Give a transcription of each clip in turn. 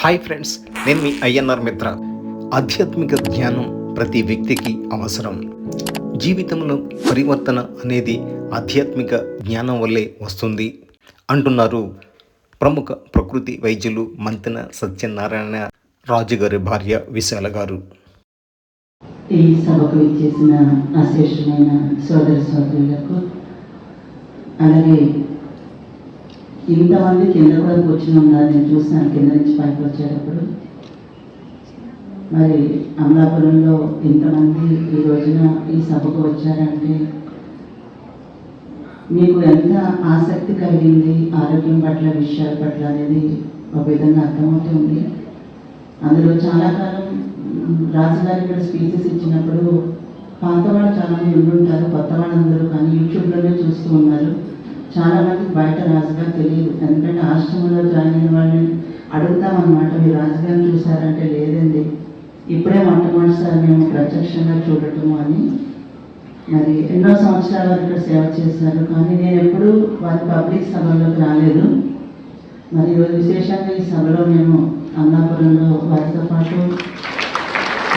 Hi friends నేను మీ INR మిత్ర. ఆధ్యాత్మిక జ్ఞానం ప్రతి వ్యక్తికి అవసరం. జీవితంలో పరివర్తన అనేది ఆధ్యాత్మిక జ్ఞానం వల్లే వస్తుంది అంటున్నారు ప్రముఖ ప్రకృతి వైద్యులు మంతెన సత్యనారాయణ రాజు గారి భార్య విశాల గారు. ఈ సభకు ఇచ్చేసిన అశ్రేష్టమైన సోదర సోదరులకు అలాగే ఇంతమంది కింద కూడా కూర్చుని ఉన్నారు. నేను చూసాను కింద నుంచి పైకి వచ్చేటప్పుడు. మరి అమలాపురంలో ఇంతమంది ఈ రోజున ఈ సభకు వచ్చారంటే మీకు ఎంత ఆసక్తి కలిగింది? ఆరోగ్యం పట్ల విషయాల పట్ల అనేది ఒక విధంగా అర్థమవుతుంది. అందులో చాలా కాలం మ్, రాజుగారు ఇక్కడ స్పీచెస్ ఇచ్చినప్పుడు పాత వాళ్ళు చాలామంది ఉండుంటారు. కొత్త వాళ్ళందరూ కానీ యూట్యూబ్లోనే చూస్తూ ఉన్నారు. చాలా మంది బయట రాజుగారు తెలియదు. ఎందుకంటే ఆశ్రమంలో జాయిన్ అయిన వాళ్ళని అడుగుతామన్నమాట మీరు రాజుగారిని చూసారంటే లేదండి. ఇప్పుడే మొట్టమొదటిసారి మేము ప్రత్యక్షంగా చూడటము అని. మరి ఎన్నో సంవత్సరాల వరకు ఇక్కడ సేవ చేశారు. కానీ నేను ఎప్పుడూ వారి పబ్లిక్ సభల్లోకి రాలేదు. మరి ఈరోజు విశేషంగా ఈ సభలో మేము అన్నాపురంలో వారితో పాటు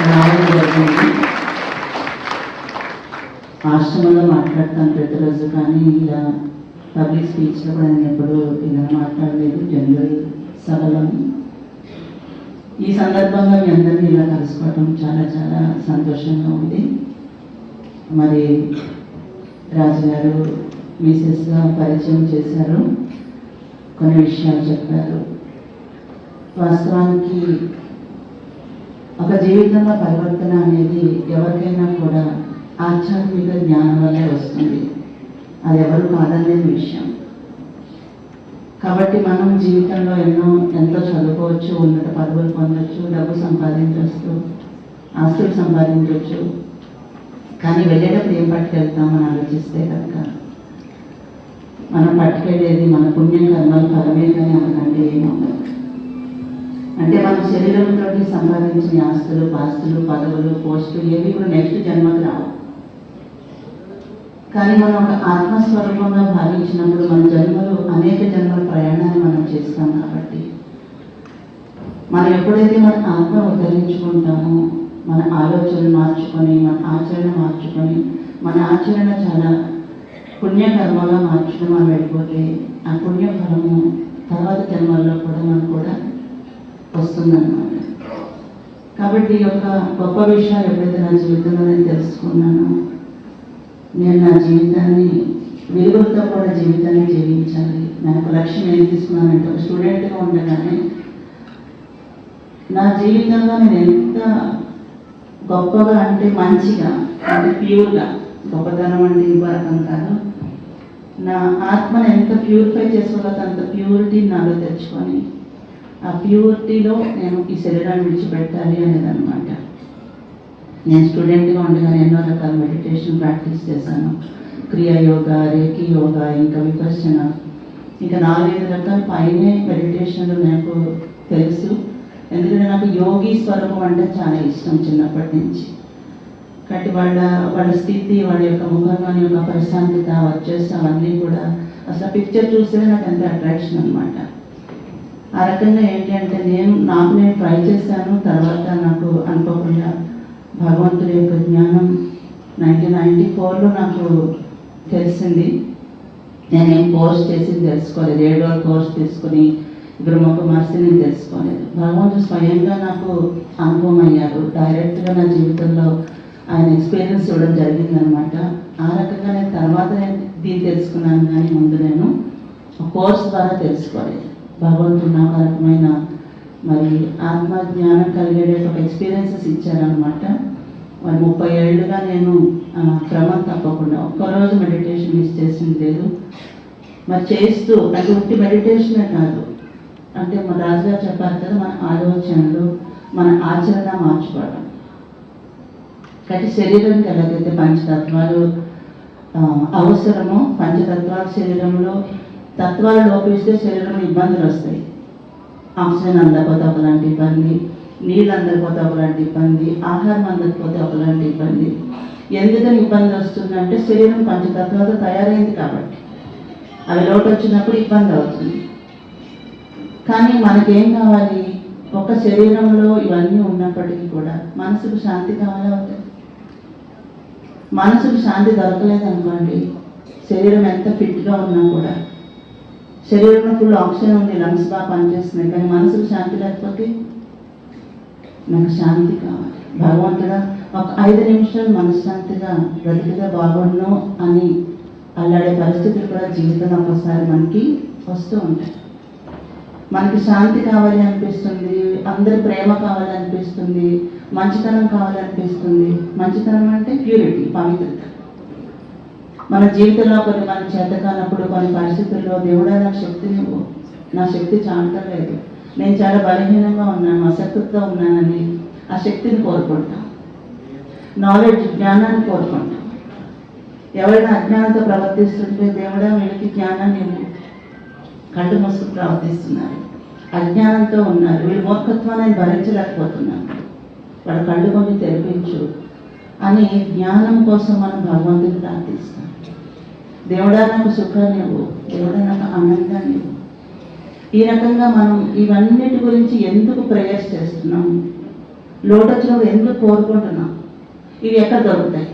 రావడం జరిగింది. ఆశ్రమంలో మాట్లాడతాను ప్రతిరోజు. కానీ ఇలా పబ్లిక్ స్పీచ్లో కూడా నేను ఎప్పుడు ఇలా మాట్లాడలేదు జనరల్ సభలోని ఈ సందర్భంగా మీ అందరినీ ఇలా కలుసుకోవటం చాలా చాలా సంతోషంగా ఉంది. మరి రాజుగారు మిసెస్గా పరిచయం చేశారు. కొన్ని విషయాలు చెప్పారు. వాస్తవానికి ఒక జీవితంలో పరివర్తన అనేది ఎవరికైనా కూడా ఆధ్యాత్మిక జ్ఞానం వల్లే వస్తుంది. అది ఎవరు కాదనేది విషయం. కాబట్టి మనం జీవితంలో ఎన్నో ఎంతో చదువుకోవచ్చు ఉన్నత పదవులు పొందొచ్చు డబ్బు సంపాదించవచ్చు ఆస్తులు సంపాదించవచ్చు కానీ వెళ్ళేటప్పుడు ఏం పట్టుకెళ్తామని ఆలోచిస్తే కనుక మనం పట్టుకెళ్ళేది మన పుణ్యం కర్మల ఫలమే కానీ మనకంటే ఏముండదు అంటే మన శరీరంతో సంపాదించిన ఆస్తులు పాస్తులు పదవులు పోస్టులు ఏవి కూడా నెక్స్ట్ జన్మకు రావు. కానీ మనం ఒక ఆత్మస్వరూపంగా భావించినప్పుడు మన జన్మలు అనేక జన్మల ప్రయాణాన్ని మనం చేస్తాం కాబట్టి. మనం ఎప్పుడైతే మన ఆత్మ ఉద్ధరించుకుంటామో మన ఆలోచనలు మార్చుకొని మన ఆచరణ మార్చుకొని మన ఆచరణ చాలా పుణ్యకర్మగా మార్చుకుని మనం వెళ్ళిపోతే ఆ పుణ్యఫలము తర్వాత జన్మల్లో కూడా మనకు కూడా వస్తుందన్నమాట. కాబట్టి ఈ యొక్క గొప్ప విషయాలు ఎప్పుడైతే నా జీవితంలో నేను తెలుసుకున్నానో నేను నా జీవితాన్ని వెలుగులతో కూడా జీవితాన్ని జీవించాలి. నాకు లక్ష్యం ఏం తీసుకున్నానంటే ఒక స్టూడెంట్గా ఉండగానే నా జీవితంలో నేను ఎంత గొప్పగా అంటే మంచిగా అంటే ప్యూర్గా గొప్పతనం అంటే ఈ కాదు. నా ఆత్మను ఎంత ప్యూరిఫై చేసుకోగలతో అంత ప్యూరిటీ నాలో తెచ్చుకొని ఆ ప్యూరిటీలో నేను ఈ శరీరాన్ని విడిచిపెట్టాలి అనేది అనమాట నేను స్టూడెంట్గా ఉండగా ఎన్నో రకాల మెడిటేషన్ ప్రాక్టీస్ చేశాను. క్రియా యోగా రేకి యోగా ఇంకా విపర్శన ఇంకా నాలుగైదు రకాల పైనే మెడిటేషన్లు నాకు తెలుసు. ఎందుకంటే నాకు యోగి స్వరూపం అంటే చాలా ఇష్టం చిన్నప్పటి నుంచి. కాబట్టి వాళ్ళ వాళ్ళ స్థితి వాళ్ళ యొక్క ముఖంలోని యొక్క ప్రశాంతత వచ్చేసి అవన్నీ కూడా అసలు పిక్చర్ చూస్తే నాకు ఎంత అట్రాక్షన్ అనమాట ఆ రకంగా ఏంటి అంటే నేను నాకు నేను ట్రై చేశాను తర్వాత నాకు అనుకోకుండా భగవంతుడి యొక్క జ్ఞానం నైన్టీన్ నైంటీ ఫోర్లో నాకు తెలిసింది. నేనేం కోర్స్ చేసింది తెలుసుకోలేదు. ఏడు రోజులు కోర్స్ తీసుకుని బ్రహ్మ కుమార్సి నేను తెలుసుకోలేదు. భగవంతుడు స్వయంగా నాకు అనుభవం అయ్యారు డైరెక్ట్గా నా జీవితంలో ఆయన ఎక్స్పీరియన్స్ ఇవ్వడం జరిగిందనమాట. ఆ రకంగా నేను తర్వాత నేను దీన్ని తెలుసుకున్నాను కానీ ముందు నేను కోర్స్ ద్వారా తెలుసుకోలేదు. భగవంతుడు నాకు రకమైన మరి ఆత్మ జ్ఞానం కలిగే ఒక ఎక్స్పీరియన్సెస్ ఇచ్చారనమాట. మరి ముప్పై ఏళ్ళుగా నేను క్రమం తప్పకుండా ఒక్కరోజు మెడిటేషన్ మిస్ చేసింది లేదు. మరి చేస్తూ అది ఉట్టి మెడిటేషనే కాదు. అంటే మన రాజుగారు చెప్పారు కదా మన ఆలోచనలు మన ఆచరణ మార్చుకోవడం. కాబట్టి శరీరానికి ఎలాగైతే పంచతత్వాలు అవసరము అవసరమో పంచతత్వాలు శరీరంలో తత్వాలు లోపిస్తే శరీరంలో ఇబ్బందులు వస్తాయి. ఆక్సిజన్ అందకపోతే ఒకలాంటి ఇబ్బంది నీళ్ళు అందకపోతే ఒకలాంటి ఇబ్బంది ఆహారం అందకపోతే ఒకలాంటి ఇబ్బంది. ఎందుకని ఇబ్బంది వస్తుందంటే శరీరం పంచతత్వాలతో తయారైంది కాబట్టి. అవి లోటు వచ్చినప్పుడు ఇబ్బంది అవుతుంది. కానీ మనకేం కావాలి? ఒక శరీరంలో ఇవన్నీ ఉన్నప్పటికీ కూడా మనసుకు శాంతి కావాలా అవుతుంది మనసుకు శాంతి దొరకలేదు అనుకోండి శరీరం ఎంత ఫిట్గా ఉన్నా కూడా శరీరంలో ఫుల్ ఆక్సిజన్ ఉంది లంగ్స్ బాగా పనిచేస్తున్నాయి కానీ మనసుకు శాంతి లేకపోతే? నాకు శాంతి కావాలి భగవంతుడా ఒక ఐదు నిమిషాలు మనశ్శాంతిగా బ్రతికితే బాగుండు అని అల్లాడే పరిస్థితులు కూడా జీవితంలో ఒకసారి మనకి వస్తూ ఉంటాయి. మనకి శాంతి కావాలి అనిపిస్తుంది అందరి ప్రేమ కావాలనిపిస్తుంది మంచితనం కావాలనిపిస్తుంది మంచితనం అంటే ప్యూరిటీ పవిత్రత. మన జీవితంలో కొన్ని మన చేత కానప్పుడు కొన్ని పరిస్థితుల్లో దేవుడా నాకు శక్తినివ్వు నా శక్తి చాలలేదు నేను చాలా బలహీనంగా ఉన్నాను అసక్తితో ఉన్నానని ఆ శక్తిని కోరుకుంటాం నాలెడ్జ్ జ్ఞానాన్ని కోరుకుంటాం ఎవరైనా అజ్ఞానంతో ప్రవర్తిస్తుంటే దేవుడా వీళ్ళకి జ్ఞానాన్ని కళ్ళు మూసుకు ప్రవర్తిస్తున్నారు. అజ్ఞానంతో ఉన్నారు. వీళ్ళు మూర్ఖత్వాన్ని భరించలేకపోతున్నారు. వాళ్ళ కళ్ళు కొన్ని తెరిపించు అని జ్ఞానం కోసం మనం భగవంతుని ప్రార్థిస్తాం. దేవుడా నాకు సుఖాన్ని ఇవ్వు. దేవుడా నాకు ఆనందాన్ని ఇవ్వు. ఈ రకంగా మనం ఇవన్నిటి గురించి ఎందుకు ప్రేయర్స్ చేస్తున్నాం? లోటు వచ్చినప్పుడు ఎందుకు కోరుకుంటున్నాం? ఇవి ఎక్కడ దొరుకుతాయి?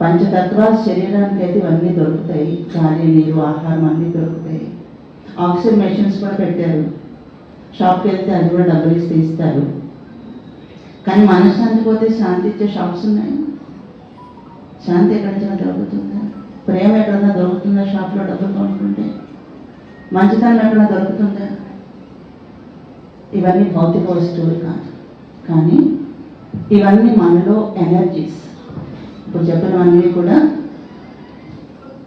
పంచతత్వాల శరీరానికి అయితే ఇవన్నీ దొరుకుతాయి. గాలి నీరు ఆహారం అన్నీ దొరుకుతాయి. ఆక్సిజన్ మెషిన్స్ కూడా పెట్టారు. షాప్కి వెళ్తే అది కూడా డబ్బులు ఇస్తే ఇస్తారు. కానీ మనశ్శాంతి పోతే శాంతి ఇచ్చే షాప్స్ ఉన్నాయి. శాంతి ఎక్కడైనా దొరుకుతుందా ప్రేమ ఎక్కడైనా దొరుకుతుందా షాప్లో డబ్బులు కొనుక్కుంటే? మంచితనం ఎక్కడ దొరుకుతుందా? ఇవన్నీ భౌతిక వస్తువులు కాదు. కానీ ఇవన్నీ మనలో ఎనర్జీస్ ఇప్పుడు చెప్పినవన్నీ కూడా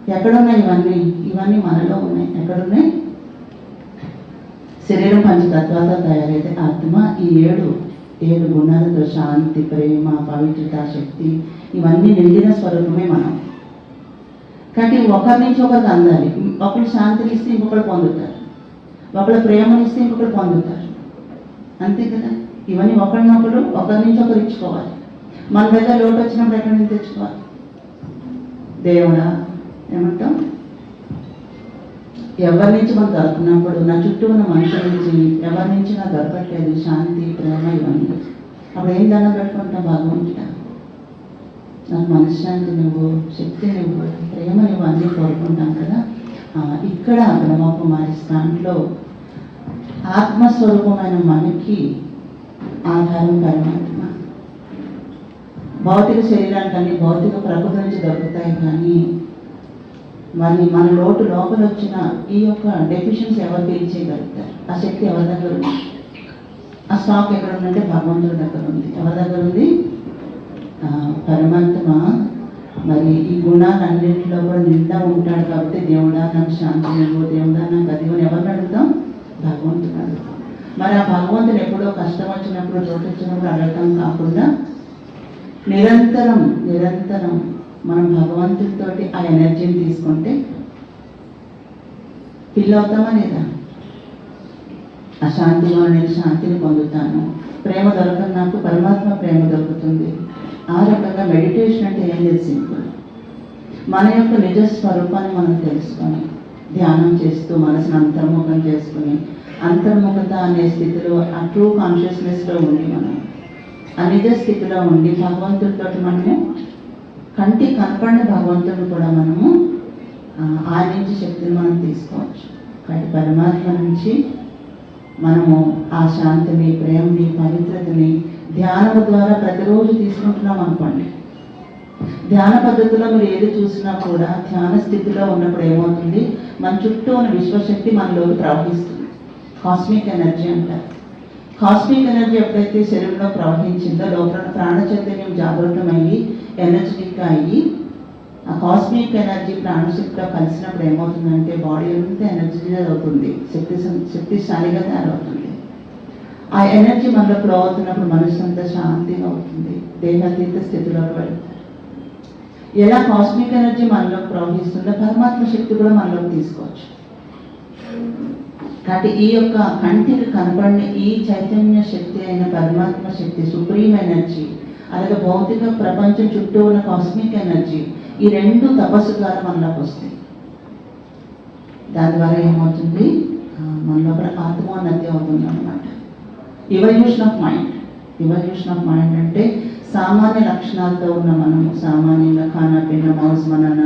ఎక్కడున్నాయి ఇవన్నీ? ఇవన్నీ మనలో ఉన్నాయి. ఎక్కడున్నాయి? శరీరం పంచతత్వాలతో తయారైతే ఆత్మ ఈ ఏడు ఏడు గుణాలతో శాంతి ప్రేమ పవిత్రత శక్తి ఇవన్నీ నిండిన స్వరూపమే మనం. కానీ ఒకరి నుంచి ఒకరికి అందాలి ఒకరు శాంతిని ఇస్తే ఇంకొకరు పొందుతారు. ఒకరు ప్రేమనిస్తే ఇంకొకరు పొందుతారు. అంతే కదా? ఇవన్నీ ఒకరినొకరు ఒకరి నుంచి ఒకరు ఇచ్చుకోవాలి. మన దగ్గర లోటు వచ్చినప్పుడు ఎక్కడి నుంచి తెచ్చుకోవాలి? దేవుడా ఏమంటాం? ఎవరి నుంచి మనం దొరుకున్నప్పుడు నా చుట్టూ ఉన్న మనుషుల నుంచి ఎవరి నుంచి నాకు దొరకట్లేదు శాంతి ప్రేమ ఇవన్నీ. అప్పుడు ఏం దండం పెట్టుకుంటాం భగవంతుడా? నాకు మనశ్శాంతి నువ్వు శక్తి నువ్వు ప్రేమ నువ్వు అన్నీ కోరుకుంటాం కదా. ఇక్కడ బ్రహ్మకుమారి దాంట్లో ఆత్మస్వరూపమైన మనకి ఆధారం పరమాత్మ భౌతిక శరీరానికి అన్ని భౌతిక ప్రకృతి నుంచి దొరుకుతాయి కానీ మరి మన లోటు లోపల వచ్చిన ఈ యొక్క డెఫిషియన్స్ ఎవరు తీర్చేయగలుగుతారు ఆ శక్తి ఎవరి దగ్గర ఉంది? ఆ స్టాక్ ఎక్కడ ఉందంటే భగవంతుడి దగ్గర ఉంది. ఎవరి దగ్గర ఉంది? పరమాత్మ మరి ఈ గుణాలన్నింటిలో కూడా నిండా ఉంటాడు కాబట్టి దేవుడా నాకు శాంతి నువ్వు దేవుడా నాకు అది ఎవరిని అడుగుతాం? భగవంతుని అడుగుతాం. మరి ఆ భగవంతుని ఎప్పుడో కష్టం వచ్చినప్పుడు చోటు వచ్చినప్పుడు అడగటం కాకుండా నిరంతరం నిరంతరం మనం భగవంతుడితోటి ఆ ఎనర్జీని తీసుకుంటే ఫిల్ అవుతామా లేదా? ఆ శాంతిలో నేను శాంతిని పొందుతాను. ప్రేమ దొరకదు నాకు పరమాత్మ ప్రేమ దొరుకుతుంది. ఆ రకంగా మెడిటేషన్ అంటే ఏం లేదు సింపుల్. మన యొక్క నిజ స్వరూపాన్ని మనం తెలుసుకొని ధ్యానం చేస్తూ మనసును అంతర్ముఖం చేసుకుని అంతర్ముఖత అనే స్థితిలో ఆ ట్రూ కాన్షియస్నెస్లో ఉండి మనం ఆ నిజ స్థితిలో ఉండి భగవంతుడితో మనము కంటి కనపడిన భగవంతుడు కూడా మనము ఆ, శక్తిని మనం తీసుకోవచ్చు. కాబట్టి పరమాత్మ నుంచి మనము ఆ శాంతిని ప్రేమని పవిత్రతని ధ్యానం ద్వారా ప్రతిరోజు తీసుకుంటున్నాం అనుకోండి. ధ్యాన పద్ధతిలో మీరు ఏది చూసినా కూడా ధ్యాన స్థితిలో ఉన్నప్పుడు ఏమవుతుంది? మన చుట్టూ ఉన్న విశ్వశక్తి మనలోకి ప్రవహిస్తుంది. కాస్మిక్ ఎనర్జీ అంటారు. కాస్మిక్ ఎనర్జీ ఎప్పుడైతే శరీరంలో ప్రవహించిందో లోపల ప్రాణ చైతన్యం జాగృతమయ్యి ఎనర్జెటిక్గా అయ్యి ఆ కాస్మిక్ ఎనర్జీ ప్రాణశక్తిలో కలిసినప్పుడు ఏమవుతుందంటే బాడీ అంతా ఎనర్జీ అవుతుంది. శక్తి శక్తిశాలిగా తయారవుతుంది. ఆ ఎనర్జీ మనలో ఫ్లో అవుతున్నప్పుడు మనసు అంతా శాంతిగా అవుతుంది. దేహాతీత స్థితిలోకి వెళ్తుంది ఎలా కాస్మిక్ ఎనర్జీ మనలో ప్రవహిస్తుందో పరమాత్మ శక్తి కూడా మనలోకి తీసుకోవచ్చు. కాబట్టి ఈ యొక్క కంటికి కనపడిన ఈ చైతన్య శక్తి అయిన పరమాత్మ శక్తి సుప్రీం ఎనర్జీ అలాగే భౌతిక ప్రపంచం చుట్టూ ఉన్న కాస్మిక్ ఎనర్జీ ఈ రెండు తపస్సు ద్వారా మనలోకి వస్తాయి. దాని ద్వారా ఏమవుతుంది? మన లోపల ఆత్మోన్నతి అవుతుంది అనమాట evolution of mind evolution of mind అంటే సామాన్య లక్షణాలతో ఉన్న మనము సామాన్యంగా ఖానా పీన మౌస్ మనన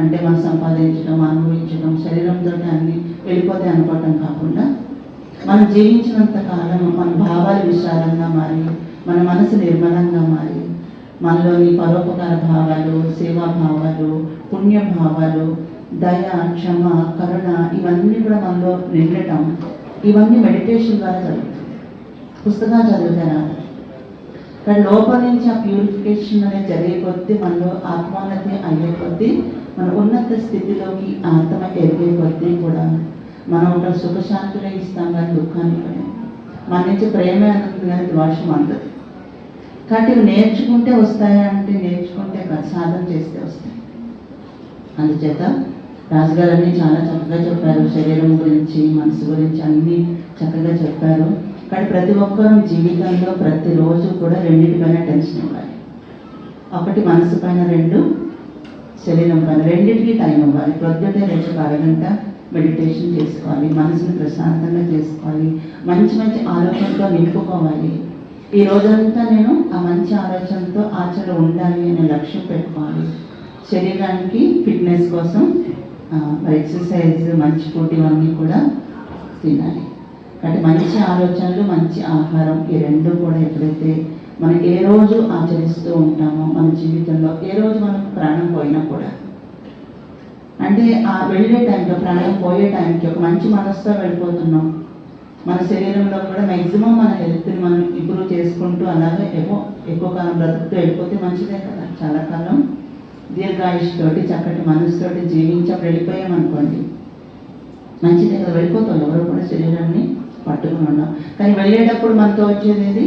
అంటే మనం సంపాదించడం అనుభవించడం శరీరంతో అన్ని వెళ్ళిపోతే అనుకోవటం కాకుండా మనం జీవించినంత కాలం మన భావాలు విశాలంగా మారి మన మనసు నిర్మలంగా మారి మనలోని పరోపకార భావాలు సేవా భావాలు పుణ్య భావాలు దయ క్షమ కరుణ ఇవన్నీ కూడా మనలో నిండటం ఇవన్నీ మెడిటేషన్ ద్వారా జరుగుతాయి. పుస్తకాలు చదువుతాను కానీ లోపల నుంచి ఆ ప్యూరిఫికేషన్ అనేది జరిగే కొద్దీ మనలో ఆత్మోన్నతి అయ్యే కొద్దీ మన ఉన్నత స్థితిలోకి ఆత్మ ఎదిగే కొద్దీ కూడా మనం ఒక సుఖశాంతులే ఇస్తాం కానీ దుఃఖాన్ని కూడా. మన నుంచి ప్రేమే అందుతుంది కానీ ద్వేషం అందదు కాబట్టి ఇవి నేర్చుకుంటే వస్తాయా అంటే నేర్చుకుంటే ప్రసాదం సాధన చేస్తే వస్తాయి. అందుచేత రాజుగారు అన్ని చాలా చక్కగా చెప్పారు. శరీరం గురించి మనసు గురించి అన్నీ చక్కగా చెప్పారు. కానీ ప్రతి ఒక్కరూ జీవితంలో ప్రతిరోజు కూడా రెండింటిపైన టెన్షన్ ఇవ్వాలి ఒకటి మనసు పైన రెండు శరీరం పైన రెండింటికి టైం ఇవ్వాలి ప్రొద్దుటే రోజు అరగంట మెడిటేషన్ చేసుకోవాలి మనసుని ప్రశాంతంగా చేసుకోవాలి మంచి మంచి ఆలోచనతో నింపుకోవాలి. ఈ రోజంతా నేను ఆ మంచి ఆలోచనతో ఆచరణ ఉండాలి అనే లక్ష్యం పెట్టుకోవాలి. శరీరానికి ఫిట్నెస్ కోసం ఎక్సర్సైజ్ మంచి ఫుడ్ ఇవన్నీ కూడా తినాలి. అంటే మంచి ఆలోచనలు మంచి ఆహారం ఈ రెండు కూడా ఎప్పుడైతే మనం ఏ రోజు ఆచరిస్తూ ఉంటామో మన జీవితంలో ఏ రోజు మనకు ప్రాణం పోయినా కూడా. అంటే ఆ వెళ్ళే టైంలో ప్రాణం పోయే టైంకి ఒక మంచి మనసుతో వెళ్ళిపోతున్నాం. మన శరీరంలో కూడా మ్యాక్సిమం మన హెల్త్ని మనం ఇంప్రూవ్ చేసుకుంటూ అలాగే ఏవో ఎక్కువ కాలం బ్రతుకుతూ వెళ్ళిపోతే మంచిదే కదా. చాలా కాలం దీర్ఘాయుష్తోటి చక్కటి మనసుతోటి జీవించప్పుడు వెళ్ళిపోయామనుకోండి మంచిదే కదా. వెళ్ళిపోతాం. ఎవరు కూడా శరీరాన్ని పట్టుకుని ఉన్నాం. కానీ వెళ్ళేటప్పుడు మనతో వచ్చేది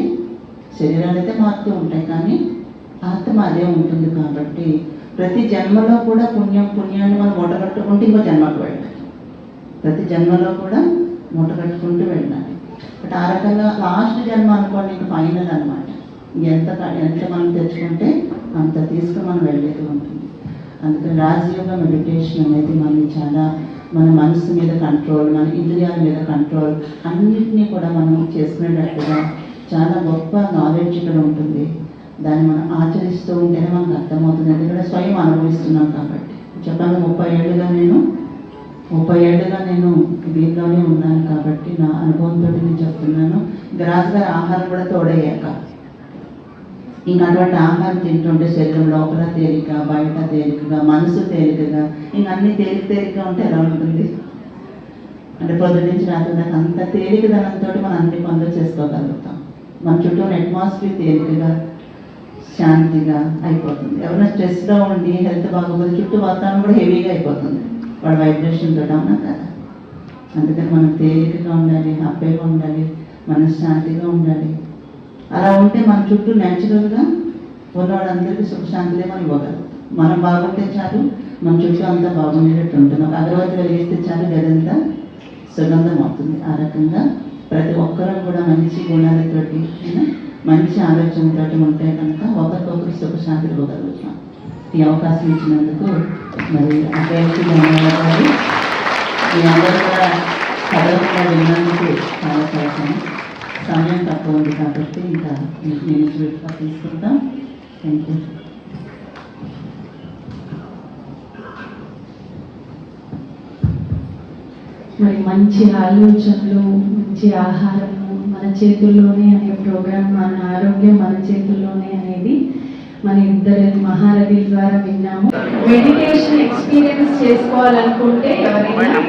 శరీరాలు అయితే మారుతూ ఉంటాయి కానీ ఆత్మ అదే ఉంటుంది కాబట్టి ప్రతి జన్మలో కూడా పుణ్యం పుణ్యాన్ని మనం మూటగట్టుకుంటూ ఇంకో జన్మకు వెళ్ళాలి. ప్రతి జన్మలో కూడా మూటగట్టుకుంటూ వెళ్ళాలి. బట్ ఆ రకంగా లాస్ట్ జన్మ అనుకోండి ఇంకా ఫైనల్ అనమాట ఎంత ఎంత మనం తెచ్చుకుంటే అంత తీసుకుని మనం వెళ్ళేది ఉంటుంది. అందుకని రాజయోగ మెడిటేషన్ అనేది మనం చాలా మన మనసు మీద కంట్రోల్ మన ఇంద్రియాల మీద కంట్రోల్ అన్నిటినీ కూడా మనం చేసుకునేటట్టుగా చాలా గొప్ప నాలెడ్జ్ ఇక్కడ ఉంటుంది. దాన్ని మనం ఆచరిస్తూ ఉంటేనే మనకు అర్థమవుతుంది. ఎందుకంటే స్వయం అనుభవిస్తున్నాం కాబట్టి. చెప్పాను ముప్పై ఏళ్ళుగా నేను ముప్పై ఏళ్ళుగా నేను దీంట్లోనే ఉన్నాను కాబట్టి నా అనుభవంతో నేను చెప్తున్నాను. గ్రాస్ గారి ఆహారం కూడా తోడయ్యాక ఇంకా అటువంటి ఆహారం తింటుంటే శరీరం లోపల తేలిక బయట తేలికగా మనసు తేలికగా ఇంకా అన్ని తేలిక తేలికగా ఉంటే ఎలా ఉంటుంది? అంటే పొద్దు నుంచి రాత్రి దాకా అంత తేలికదనంతో మనం అన్ని పనులు చేసుకోగలుగుతాం. మన చుట్టూ అట్మాస్ఫియర్ తేలికగా శాంతిగా అయిపోతుంది. ఎవరైనా స్ట్రెస్లో ఉండి హెల్త్ బాగోపోతే చుట్టూ వాతావరణం కూడా హెవీగా అయిపోతుంది. వాడు వైబ్రేషన్ తోటి అవునా కదా? అందుకని మనం తేలికగా ఉండాలి హ్యాపీగా ఉండాలి మనశ్శాంతిగా ఉండాలి. అలా ఉంటే మన చుట్టూ న్యాచురల్గా ఉన్నవాడందరికీ సుఖశాంతులే మనం ఇవ్వగలం. మనం బాగుంటే చాలు మన చుట్టూ అంతా బాగుండేటట్టు ఉంటుంది. ఒక అగరవత్తి వెలిగిస్తే చాలు గదంతా సుగంధం అవుతుంది. ఆ రకంగా ప్రతి ఒక్కరూ కూడా మంచి గుణాలతోటి మంచి ఆలోచనతోటి ఉంటే కనుక ఒకరికొకరు సుఖశాంతి ఇవ్వగలుగుతాం. ఈ అవకాశం ఇచ్చినందుకు మరి అక్కడికి ధన్యవాదాలు. మీ అందరూ కూడా చదవకుండా విన్నందుకు చాలా చాలా సమయం తక్కువ ఉంది కాబట్టి ఇంకా నేను చూడగా తీసుకుంటాం. థ్యాంక్ యూ మరి మంచి ఆలోచనలు మంచి ఆహారము మన చేతుల్లోనే అనే ప్రోగ్రాం మన ఆరోగ్యం మన చేతుల్లోనే అనేది మన ఇద్దరు మహారథి ద్వారా విన్నాము. మెడిటేషన్ ఎక్స్పీరియన్స్ చేసుకోవాలనుకుంటే ఎవరైనా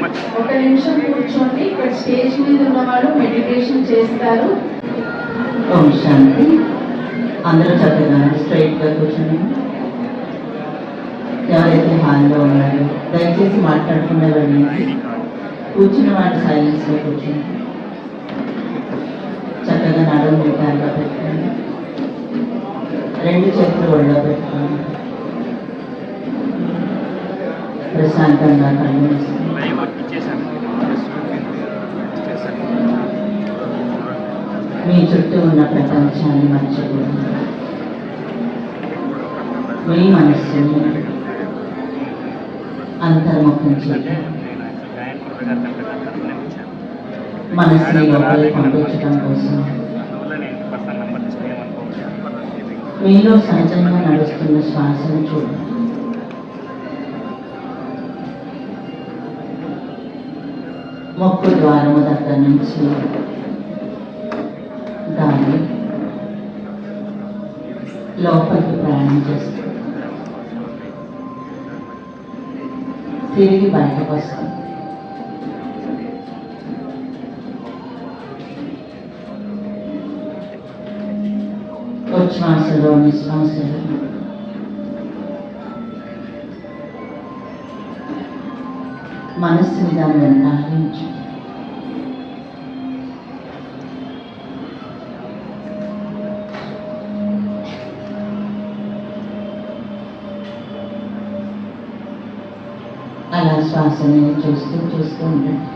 ఒక నిమిషం కూర్చోండి. ఇక్కడ స్టేజ్ మీద ఉన్నవాళ్ళు మెడిటేషన్ చేస్తారు. ఓం శాంతి అందరూ చక్కగా స్ట్రైట్గా కూర్చొని ఎవరైతే హాల్లో ఉన్నారో దయచేసి మాట్లాడకుండా వెళ్ళండి కూర్చున్న వాళ్ళు సైలెన్స్లో కూర్చోండి. చక్కగా నడుము నిటారుగా పెట్టుకోండి. రెండు చేతులు ఒళ్ళో పెట్టుకోండి ప్రశాంతంగా కళ్ళు మూసుకోండి. మీ చుట్టూ ఉన్న ప్రపంచాన్ని మర్చిపోండి మీ మనస్సుని అంతర్ముఖం చేయండి మనసుని లోపలికి పంపించడం కోసం మీలో సహజంగా నడుస్తున్న శ్వాసను చూడండి మొక్కు ద్వారము దగ్గర నుంచి గాలి లోపలికి ప్రయాణం చేస్తుంది. తిరిగి బయటకు వస్తుంది. ఉచ్ఛ్వాసలో నిశ్వాసలో మనస్సుని దాని వెంటాడించు అలా శ్వాసని చూస్తూ చూస్తూ ఉండండి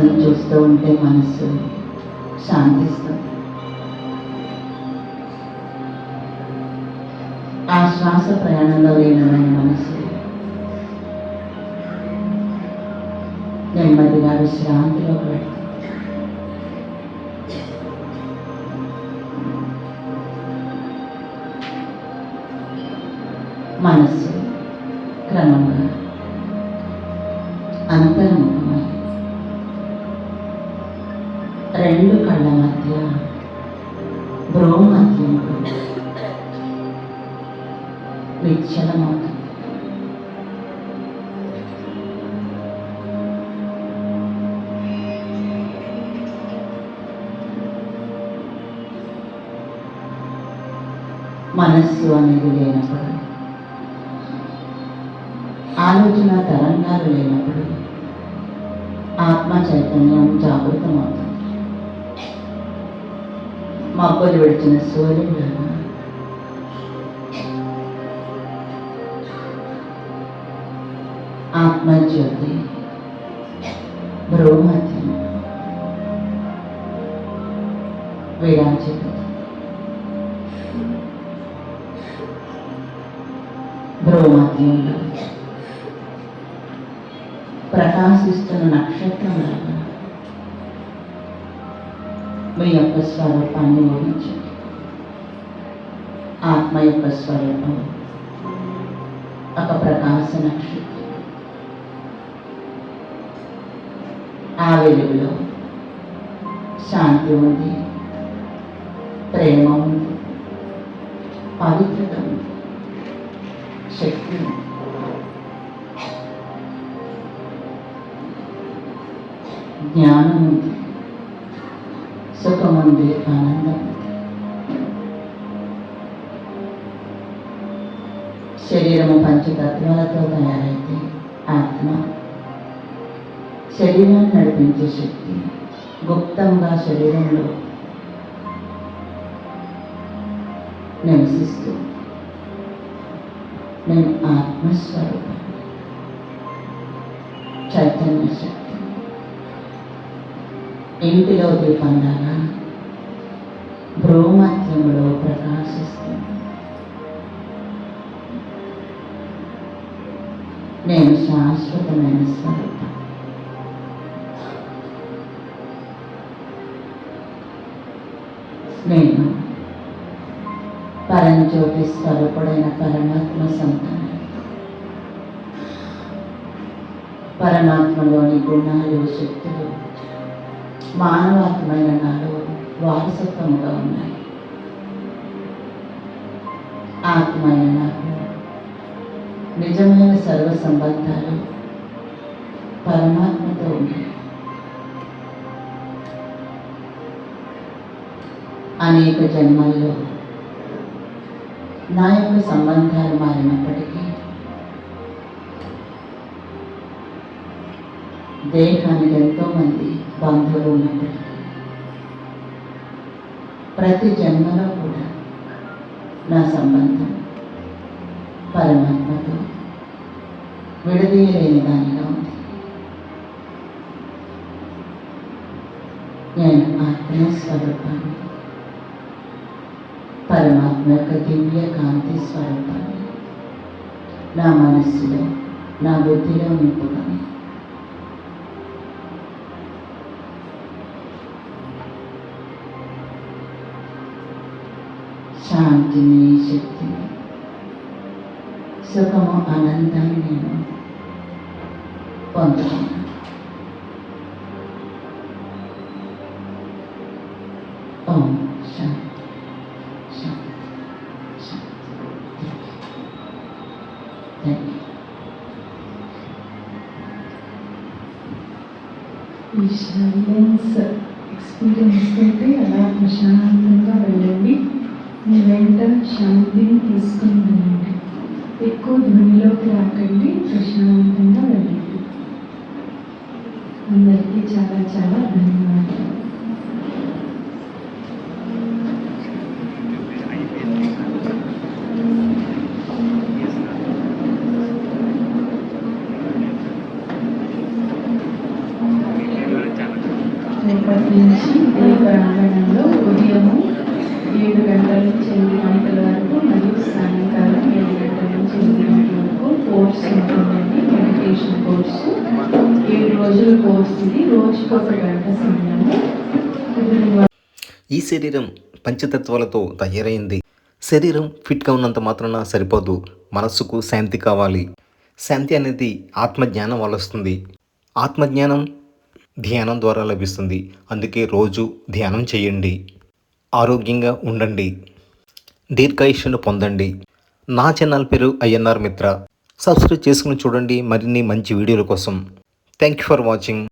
శ్వాసను చూస్తూ ఉంటే మనసు శాంతిస్తుంది. ఆ శ్వాస ప్రయాణంలో లీనమైన మనసు నెమ్మదిగా విశ్రాంతిలోకి వెళ్తుంది. మనస్సు మనస్సు అనేది లేనప్పుడు ఆలోచన తరంగాలు లేనప్పుడు ఆత్మ చైతన్యం జాగృతం అవుతుంది మబ్బులు విడిచిన సూర్యుడు ఆత్మజ్యోతి బ్రహ్మ స్వరూపాన్ని ఊహించండి ఆత్మ యొక్క స్వరూపం ఒక ప్రకాశ నక్షత్రం ఆ వెలుగులో శాంతి ఉంది ప్రేమ ఉంది పవిత్రత ఉంది శక్తి ఉంది జ్ఞానం ఉండే ఆనందం. శరీరము పంచతత్వాలతో తయారైతే ఆత్మ. శరీరాన్ని నడిపించే శక్తి గుప్తంగా శరీరంలో నివసిస్తూ నేను ఆత్మస్వరూపం. చైతన్య శక్తి. ఇంటిలో దీపంలాగా భ్రూమత్యంలో ప్రకాశిస్తుంది. నేను శాశ్వతమైన స్వరూపం. నేను పరంజ్యోతి స్వరూపుడైన పరమాత్మ సంతానం. పరమాత్మలోని గుణాలు శక్తులు మానవాత్మైన నాలో వారసత్వముగా ఉన్నాయి. ఆత్మైన నాకు నిజమైన సర్వ సంబంధాలు పరమాత్మతో ఉన్నాయి. అనేక జన్మల్లో నా యొక్క సంబంధాలు మారినప్పటికీ దేహానికి ఎంతోమంది బంధువులు ఉన్నప్పటికీ ప్రతి జన్మలో కూడా నా సంబంధం పరమాత్మతో విడదీయలేని దానిగా ఉంది. నేను ఆత్మస్వరూపాన్ని పరమాత్మ యొక్క దివ్య కాంతి స్వరూపాన్ని నా మనస్సులో నా బుద్ధిలో నింపుకొని శాంతిని శక్తిని సుఖము ఆనందాన్ని నేను పొందుతున్నాను ఓం శాంతి శాంతి శాంతి థ్యాంక్ యూ ఈ సైలెన్స్ ఎక్స్పీరియన్స్ అయితే అలా ప్రశాంతంగా వెళ్ళండి మీ వెంట శాంతిని తీసుకుని వెళ్ళండి ఎక్కువ ధ్వనిలోకి రాకండి ప్రశాంతంగా శరీరం పంచతత్వాలతో తయారైంది. శరీరం ఫిట్గా ఉన్నంత మాత్రాన సరిపోదు. మనస్సుకు శాంతి కావాలి. శాంతి అనేది ఆత్మజ్ఞానం వల్ల వస్తుంది ఆత్మజ్ఞానం ధ్యానం ద్వారా లభిస్తుంది. అందుకే రోజు ధ్యానం చేయండి. ఆరోగ్యంగా ఉండండి. దీర్ఘాయుష్ను పొందండి. నా ఛానల్ పేరు ఐఎన్ఆర్ మిత్ర. సబ్స్క్రైబ్ చేసుకుని చూడండి మరిన్ని మంచి వీడియోల కోసం. Thank you for watching.